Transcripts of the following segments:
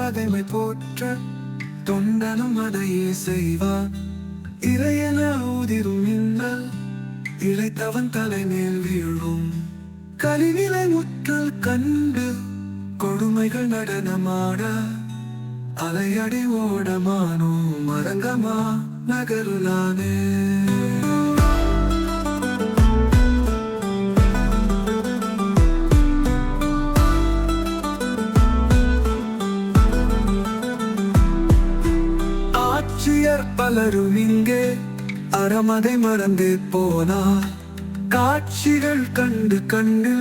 பகைமை போற்ற தொண்டனும் அதையே செய்வார். இறையென ஊதிரும் மின்னல் இழைத்தவன் தலைமேல் வீழும். கலிநிலை முற்றல் கண்டு கொடுமைகள் நடனமாட அலையடி ஓடமானோ மரங்கமா நகருளானே. ஆட்சியர் பலரும் இங்கே அறமதை மறந்து போனார் காட்சிகள் கண்டு கண்டு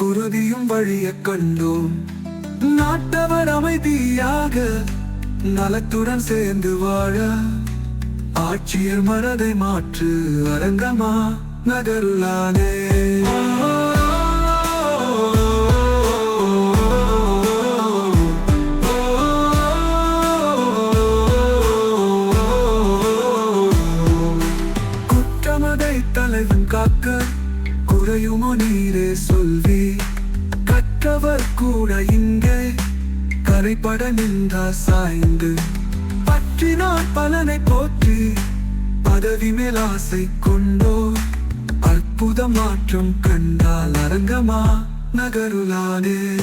குருதியும் வழிய கண்டோம். நாட்டவர் அமைதியாக நலத்துடன் சேர்ந்து வாழ ஆட்சியர் மனதை மாற்று அரங்கமா நகர்லானே குறையுமோ நீரே சொல்வி. கற்றவர் கூட இங்கே. கரைப்பட நின்றா சாய்ந்து. பற்றினால் பலனை போற்றி. பதவி மேல் ஆசை கொண்டோ. அற்புத மாற்றம் கண்டால் அரங்கமா நகருலானே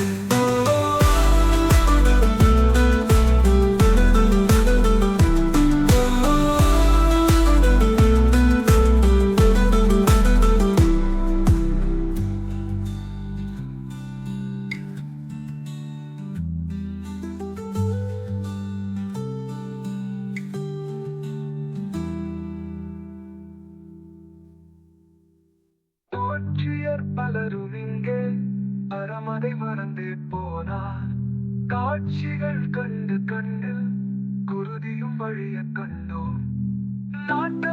போற்றியர் பலரும் இங்கே அறமதை மறந்து போனார். காட்சிகள் கண்டு கண்டு குருதியும் வழிய கண்டோம். நாட்டவர்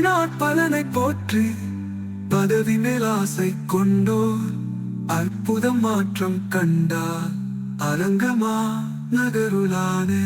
நாற்பலனை போற்றி பதவி மேல் ஆசை கொண்டோர் அற்புத மாற்றம் கண்டார் அரங்கமா நகருளானே.